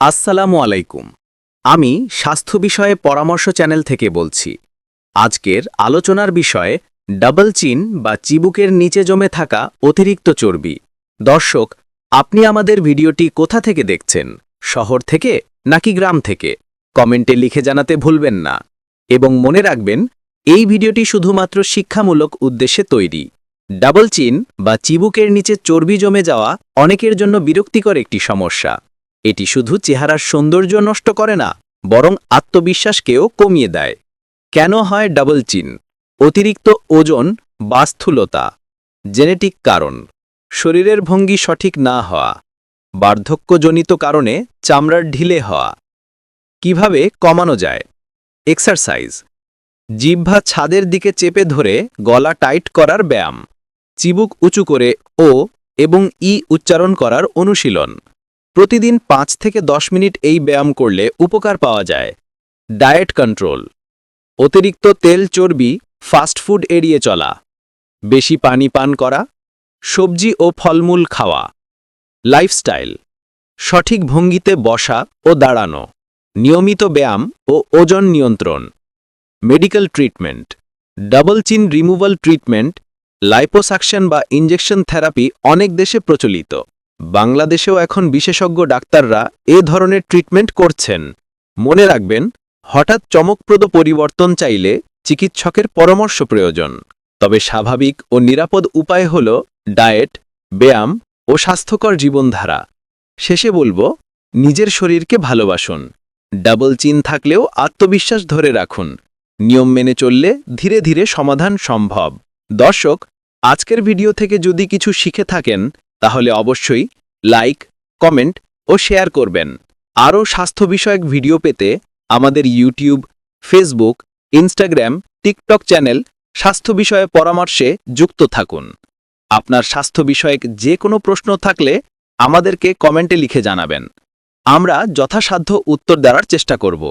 আসসালামু আলাইকুম। আমি স্বাস্থ্য বিষয়ে পরামর্শ চ্যানেল থেকে বলছি। আজকের আলোচনার বিষয়ে ডাবল চিন বা চিবুকের নিচে জমে থাকা অতিরিক্ত চর্বি। দর্শক, আপনি আমাদের ভিডিওটি কোথা থেকে দেখছেন? শহর থেকে নাকি গ্রাম থেকে? কমেন্টে লিখে জানাতে ভুলবেন না। এবং মনে রাখবেন, এই ভিডিওটি শুধুমাত্র শিক্ষামূলক উদ্দেশ্যে তৈরি। ডাবল চিন বা চিবুকের নিচে চর্বি জমে যাওয়া অনেকের জন্য বিরক্তিকর একটি সমস্যা। এটি শুধু চেহারার সৌন্দর্য নষ্ট করে না, বরং আত্মবিশ্বাসকেও কমিয়ে দেয়। কেন হয় ডাবল চিন অতিরিক্ত ওজন বা স্থূলতা জেনেটিক কারণ, শরীরের ভঙ্গি সঠিক না হওয়া, বার্ধক্যজনিত কারণে চামড়ার ঢিলে হওয়া। কীভাবে কমানো যায়? এক্সারসাইজ। জিহ্বা ছাদের দিকে চেপে ধরে গলা টাইট করার ব্যায়াম, চিবুক উঁচু করে ও এবং ই উচ্চারণ করার অনুশীলন। প্রতিদিন পাঁচ থেকে দশ মিনিট এই ব্যায়াম করলে উপকার পাওয়া যায়। Diet control. অতিরিক্ত তেল চর্বি ফাস্টফুড এড়িয়ে চলা। বেশি পানি পান করা। সবজি ও ফলমূল খাওয়া। লাইফস্টাইল। সঠিক ভঙ্গিতে বসা ও দাঁড়ানো। নিয়মিত ব্যায়াম ও ওজন নিয়ন্ত্রণ। Medical treatment. Double chin removal treatment, liposuction বা ইঞ্জেকশন থেরাপি অনেক দেশে প্রচলিত। বাংলাদেশেও এখন বিশেষজ্ঞ ডাক্তাররা এ ধরনের ট্রিটমেন্ট করছেন। মনে রাখবেন, হঠাৎ চমকপ্রদ পরিবর্তন চাইলে চিকিৎসকের পরামর্শ প্রয়োজন। তবে স্বাভাবিক ও নিরাপদ উপায় হল ডায়েট, ব্যায়াম ও স্বাস্থ্যকর জীবনধারা। শেষে বলব, নিজের শরীরকে ভালোবাসুন। ডাবল চিন থাকলেও আত্মবিশ্বাস ধরে রাখুন। নিয়ম মেনে চললে ধীরে ধীরে সমাধান সম্ভব। দর্শক, আজকের ভিডিও থেকে যদি কিছু শিখে থাকেন তাহলে অবশ্যই লাইক, কমেন্ট ও শেয়ার করবেন। আরও স্বাস্থ্য বিষয়ক ভিডিও পেতে আমাদের YouTube, Facebook, Instagram, TikTok channel স্বাস্থ্য বিষয়ে পরামর্শে যুক্ত থাকুন। আপনার স্বাস্থ্য বিষয়ক যে কোনো প্রশ্ন থাকলে আমাদেরকে কমেন্টে লিখে জানাবেন। আমরা যথাসাধ্য উত্তর দেওয়ার চেষ্টা করব।